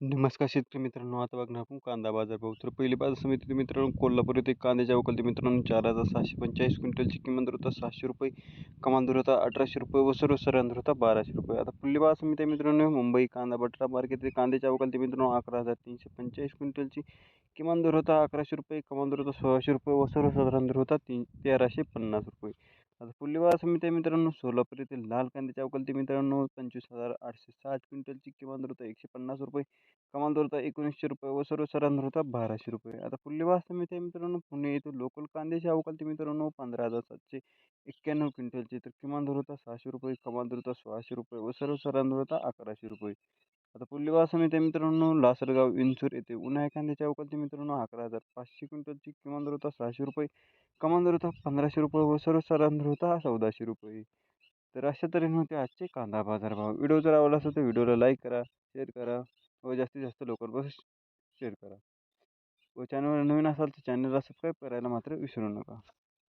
नमस्कार शेतकरी मित्रांनो. आता बघणार आपण कांदा बाजार भाव. तर पहिली बाजार समिती मित्रांनो कोल्हापूर येथे कांद्याच्या अवकालती मित्रांनो चार हजार सहाशे पंचेचाळीस क्विंटलची किंमत दर होता सहाशे रुपये कमाल दर होता अठराशे रुपये व सर्व दर होता बाराशे रुपये. आता पुढली बाजार समिती मित्रांनो मुंबई कांदा बटाटा मार्केट कांद्याच्या अवकालती मित्रांनो अकरा हजार तीनशे पंचेचाळीस क्विंटलची किमान दर होता अकराशे रुपये कमाल दर होता सोळाशे रुपये व सर्वसाधारण दर होता तीन तेराशे पन्नास रुपये. आता पुढली बाजार समिती मित्रांनो सोलापूर येथील लाल कांद्याच्या अवकालती मित्रांनो पंचवीस हजार आठशे साठ क्विंटलची किमान दर एकशे पन्नास रुपये कमाल दर एकोणीसशे रुपये व सर्वसाधारण दर बाराशे रुपये. आता पुढली समिती मित्रांनो पुणे येथे लोकल कांद्याची अवकालती मित्रांनो पंधरा हजार सातशे एक्क्याण्णव क्विंटलची तर किमान दर सहाशे रुपये कमाल दर सोळाशे रुपये व सर्वसाधारण दर अकराशे रुपये. आता पुढली समिती मित्रांनो लासलगाव विंचूर येथे उन्हाळ्या कांद्याच्या अवकालती मित्रांनो अकरा हजार पाचशे क्विंटलची किमान दरता सहाशे रुपये. कमाल दर होता. पंधराशे रुपये व सर्वसाधारण दर होता. चौदाशे रुपये. तर अशा तऱ्हेने होते आजचे कांदा बाजार भाव. व्हिडिओ जर आवडला असेल तर व्हिडिओला लाईक करा शेअर करा व जास्तीत जास्त लोकांपासून शेअर करा. व चॅनलवर नवीन असाल तर चॅनलला सबस्क्राईब करायला मात्र विसरू नका.